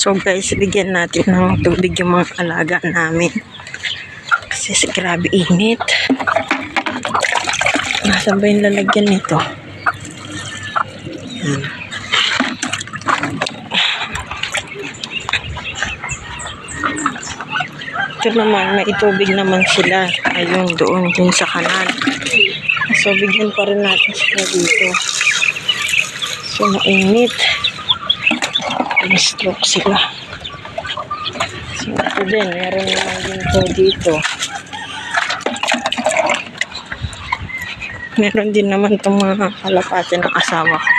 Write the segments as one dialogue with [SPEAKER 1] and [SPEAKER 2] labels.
[SPEAKER 1] So guys, bigyan natin ng tubig yung mga alaga namin. Kasi si grabe init. Nasaan ba yung lalagyan nito? Yan. Ito naman, may tubig naman sila. Ayun, doon, dun sa kanal. So, bigyan pa rin natin sila dito. So, mainit. Stroke sila. So, ito din, meron naman din po dito. Meron din naman itong mga kalapate ng asawa ko.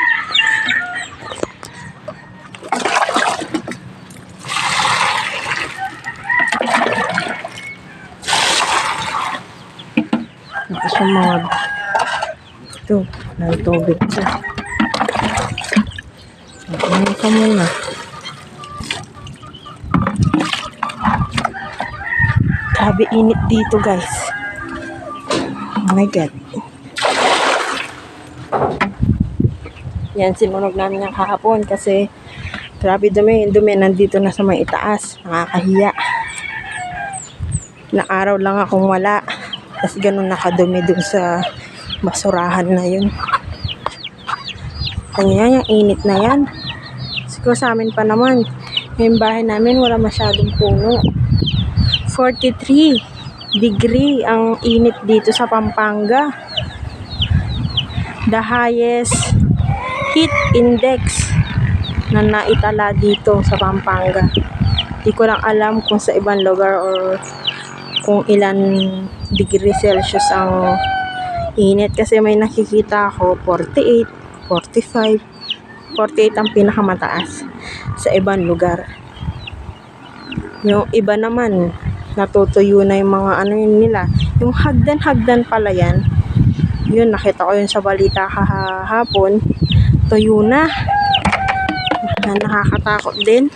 [SPEAKER 1] Mga ito, may tubig ito. Ano ka muna? Grabe init dito guys. Oh my God. Yan, sinunog namin yung kahapon kasi grabe dumi. Dumi nandito na sa may itaas. Nakakahiya. Na araw lang akong wala. Tapos ganun nakadumi dun sa basurahan na yun. Kanya yung init na yan. Siguro sa amin pa naman. Yung bahay namin wala masyadong puno. 43 degree ang init dito sa Pampanga. The highest heat index na naitala dito sa Pampanga. Di ko lang alam kung sa ibang lugar or kung ilan degree Celsius ang init kasi may nakikita ako 48, 45, 48 ang pinakamataas sa ibang lugar. Yung iba naman, natutuyo na yung mga ano yun nila. Yung hagdan-hagdan pala yan. Yun, nakita ko yun sa balita kahapon. Tuyo na. Na nakakatakot din.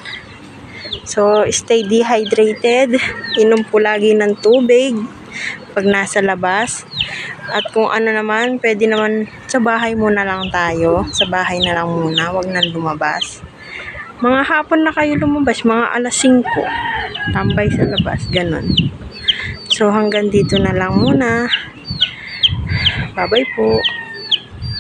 [SPEAKER 1] So, stay dehydrated. Inom po lagi ng tubig pag nasa labas. At kung ano naman, pwede naman sa bahay muna lang tayo. Sa bahay na lang muna, wag na lumabas. Mga hapon na kayo lumabas, mga alas 5. Tambay sa labas, ganun. So, hanggang dito na lang muna. Bye-bye po.